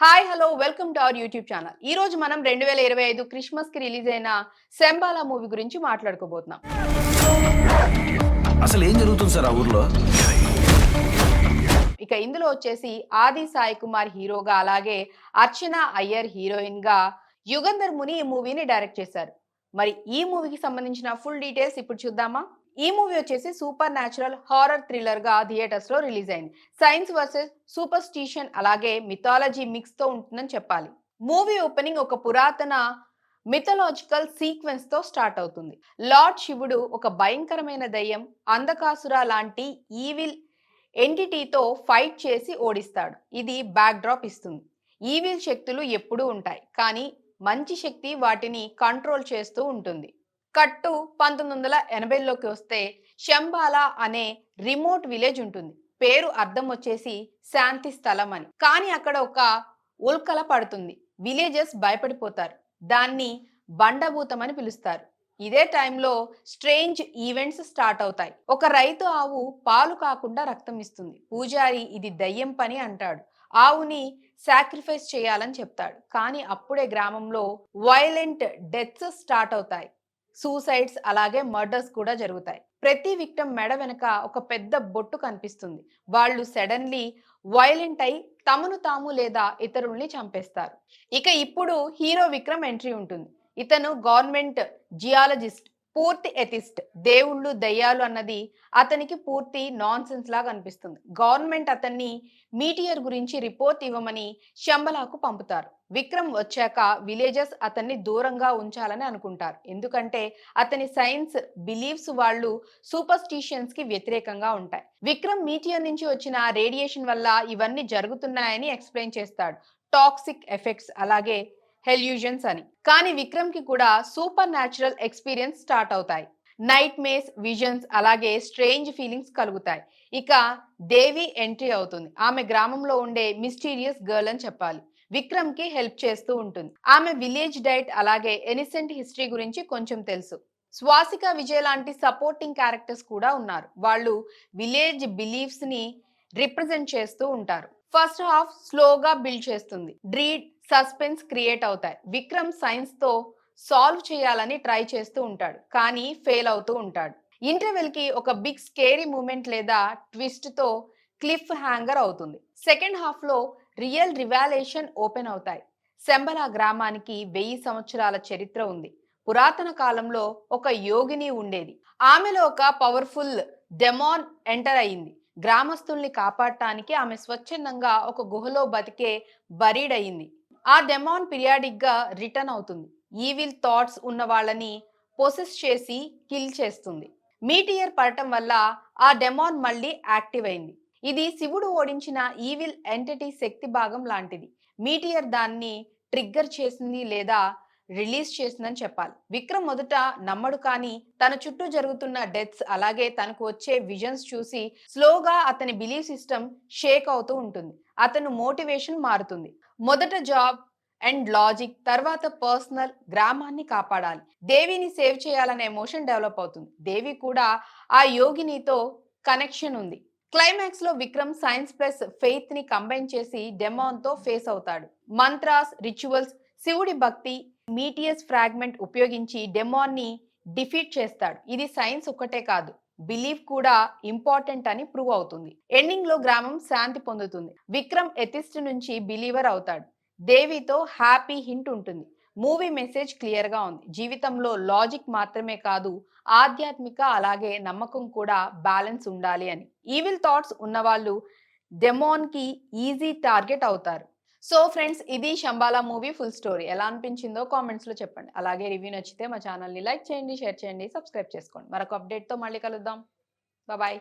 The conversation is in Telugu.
Hi hello welcome to our YouTube channel ఈ రోజు మనం రెండు వేల ఇరవై ఐదు క్రిస్మస్కి రిలీజ్ అయిన శంబాలా మూవీ గురించి మాట్లాడుకోబోతున్నాం. అసలు ఏం జరుగుతుంది సార్ ఆ ఊర్లో? ఇక ఇందులో వచ్చేసి ఆది సాయి కుమార్ హీరోగా అలాగే అర్చన అయ్యర్ హీరోయిన్గా యుగంధర్ ముని ఈ మూవీని డైరెక్ట్ చేశారు. మరి ఈ మూవీకి సంబంధించిన ఫుల్ డీటెయిల్స్ ఇప్పుడు చూద్దామా? ఈ మూవీ వచ్చేసి సూపర్ న్యాచురల్ హారర్ థ్రిల్లర్గా థియేటర్స్లో రిలీజ్ అయింది. సైన్స్ వర్సెస్ సూపర్ స్టిషన్ అలాగే మిథాలజీ మిక్స్తో ఉంటుందని చెప్పాలి. మూవీ ఓపెనింగ్ ఒక పురాతన మిథలాజికల్ సీక్వెన్స్తో స్టార్ట్ అవుతుంది. లార్డ్ శివుడు ఒక భయంకరమైన దయ్యం అంధకాసుర లాంటి ఈవిల్ ఎంటిటీతో ఫైట్ చేసి ఓడిస్తాడు. ఇది బ్యాక్ డ్రాప్ ఇస్తుంది. ఈవిల్ శక్తులు ఎప్పుడూ ఉంటాయి కానీ మంచి శక్తి వాటిని కంట్రోల్ చేస్తూ ఉంటుంది. కట్టు పంతొమ్మిది వందల ఎనభైలోకి వస్తే శంబాలా అనే రిమోట్ విలేజ్ ఉంటుంది. పేరు అర్థం వచ్చేసి శాంతి స్థలం అని. కానీ అక్కడ ఒక ఉల్కల పడుతుంది. విలేజెస్ భయపడిపోతారు. దాన్ని బండభూతం అని పిలుస్తారు. ఇదే టైంలో స్ట్రేంజ్ ఈవెంట్స్ స్టార్ట్ అవుతాయి. ఒక రైతు ఆవు పాలు కాకుండా రక్తం ఇస్తుంది. పూజారి ఇది దయ్యం పని అంటాడు. ఆవుని సాక్రిఫైస్ చేయాలని చెప్తాడు. కానీ అప్పుడే గ్రామంలో వైలెంట్ డెత్స్ స్టార్ట్ అవుతాయి. సూసైడ్స్ అలాగే మర్డర్స్ కూడా జరుగుతాయి. ప్రతి విక్టమ్ మెడ వెనక ఒక పెద్ద బొట్టు కనిపిస్తుంది. వాళ్ళు సడన్లీ వైలెంట్ అయి తమను తాము లేదా ఇతరుల్ని చంపేస్తారు. ఇక ఇప్పుడు హీరో విక్రమ్ ఎంట్రీ ఉంటుంది. ఇతను గవర్నమెంట్ జియాలజిస్ట్. పూర్తి ఎథిస్ట్ దేవుళ్ళు దయ్యాలు అన్నది అతనికి పూర్తి నాన్ సెన్స్ లాగా అనిపిస్తుంది. గవర్నమెంట్ అతన్ని మీటియర్ గురించి రిపోర్ట్ ఇవ్వమని శంబలాకు పంపుతారు. విక్రమ్ వచ్చాక విలేజెస్ అతన్ని దూరంగా ఉంచాలని అనుకుంటారు. ఎందుకంటే అతని సైన్స్ బిలీవ్స్ వాళ్ళు సూపర్స్టిషియన్స్కి వ్యతిరేకంగా ఉంటాయి. విక్రమ్ మీటియర్ నుంచి వచ్చిన రేడియేషన్ వల్ల ఇవన్నీ జరుగుతున్నాయని ఎక్స్ప్లెయిన్ చేస్తాడు. టాక్సిక్ ఎఫెక్ట్స్ అలాగే హెల్యూజన్స్ అని. కానీ విక్రమ్కి కూడా సూపర్ న్యాచురల్ ఎక్స్పీరియన్స్ స్టార్ట్ అవుతాయి. నైట్ మేస్ విజన్స్ అలాగే స్ట్రేంజ్ ఫీలింగ్స్ కలుగుతాయి. ఇక దేవి ఎంట్రీ అవుతుంది. ఆమె గ్రామంలో ఉండే మిస్టీరియస్ గర్ల్ అని చెప్పాలి. విక్రమ్కి హెల్ప్ చేస్తూ ఉంటుంది. ఆమె విలేజ్ డైట్ అలాగే ఎనిసెంట్ హిస్టరీ గురించి కొంచెం తెలుసు. స్వాసిక విజయ్ లాంటి సపోర్టింగ్ క్యారెక్టర్స్ కూడా ఉన్నారు. వాళ్ళు విలేజ్ బిలీఫ్స్ని రిప్రజెంట్ చేస్తూ ఉంటారు. ఫస్ట్ హాఫ్ స్లోగా బిల్డ్ చేస్తుంది. డ్రీడ్ సస్పెన్స్ క్రియేట్ అవుతాయి. విక్రమ్ సైన్స్తో సాల్వ్ చేయాలని ట్రై చేస్తూ ఉంటాడు కానీ ఫెయిల్ అవుతూ ఉంటాడు. ఇంటర్వెల్కి ఒక బిగ్ స్కేరీ మూమెంట్ లేదా ట్విస్ట్తో క్లిఫ్ హ్యాంగర్ అవుతుంది. సెకండ్ హాఫ్లో రియల్ రివాలేషన్ ఓపెన్ అవుతాయి. శంబల గ్రామానికి వెయ్యి సంవత్సరాల చరిత్ర ఉంది. పురాతన కాలంలో ఒక యోగిని ఉండేది. ఆమెలో ఒక పవర్ఫుల్ డెమాన్ ఎంటర్ అయింది గ్రామస్తుల్ని కాపాడటానికి ఆమె స్వచ్ఛందంగా ఒక గుహలో బతికే బరీడ్ అయింది ఆ డెమాన్ పిరియాడిక్గా రిటర్న్ అవుతుంది. ఈవిల్ థాట్స్ ఉన్న వాళ్ళని పొసెస్ చేసి కిల్ చేస్తుంది. మీటియర్ పడటం వల్ల ఆ డెమాన్ మళ్ళీ యాక్టివ్ అయింది. ఇది శివుడు ఓడించిన ఈవిల్ ఎంటిటీ శక్తి భాగం లాంటిది. మీటియర్ దాన్ని ట్రిగ్గర్ చేసింది లేదా రిలీజ్ చేసిందని చెప్పాలి. విక్రమ్ మొదట నమ్మడు కానీ తన చుట్టూ జరుగుతున్న డెత్స్ అలాగే తనకు వచ్చే విజన్స్ చూసి స్లోగా అతని బిలీఫ్ సిస్టమ్ షేక్ అవుతూ ఉంటుంది. అతను మోటివేషన్ మారుతుంది. మొదట జాబ్ అండ్ లాజిక్ తర్వాత పర్సనల్ గ్రామాన్ని కాపాడాలి. దేవిని సేవ్ చేయాలనే ఎమోషన్ డెవలప్ అవుతుంది. దేవి కూడా ఆ యోగినితో కనెక్షన్ ఉంది. క్లైమాక్స్లో విక్రమ్ సైన్స్ ప్లస్ ఫెయిత్ని కంబైన్ చేసి డెమాన్తో ఫేస్ అవుతాడు. మంత్రాస్ రిచువల్స్ శివుడి భక్తి మీటియస్ ఫ్రాగ్మెంట్ ఉపయోగించి డెమాన్ని డిఫీట్ చేస్తాడు. ఇది సైన్స్ ఒక్కటే కాదు. బిలీఫ్ కూడా ఇంపార్టెంట్ అని ప్రూవ్ అవుతుంది. ఎండింగ్లో గ్రామం శాంతి పొందుతుంది. విక్రమ్ ఎథిస్ట్ నుంచి బిలీవర్ అవుతాడు. దేవితో హ్యాపీ హింట్ ఉంటుంది. మూవీ మెసేజ్ క్లియర్గా ఉంది. జీవితంలో లాజిక్ మాత్రమే కాదు ఆధ్యాత్మిక అలాగే నమ్మకం కూడా బ్యాలెన్స్ ఉండాలి అని. ఈవిల్ థాట్స్ ఉన్నవాళ్ళు డెమోన్కి ఈజీ టార్గెట్ అవుతారు. సో ఫ్రెండ్స్ ఇది శంబాలా మూవీ ఫుల్ స్టోరీ. ఎలా అనిపించిందో కామెంట్స్లో చెప్పండి. అలాగే రివ్యూ నచ్చితే మా ఛానల్ని లైక్ చేయండి షేర్ చేయండి సబ్స్క్రైబ్ చేసుకోండి. మరొక అప్డేట్తో మళ్ళీ కలుద్దాం. బాయ్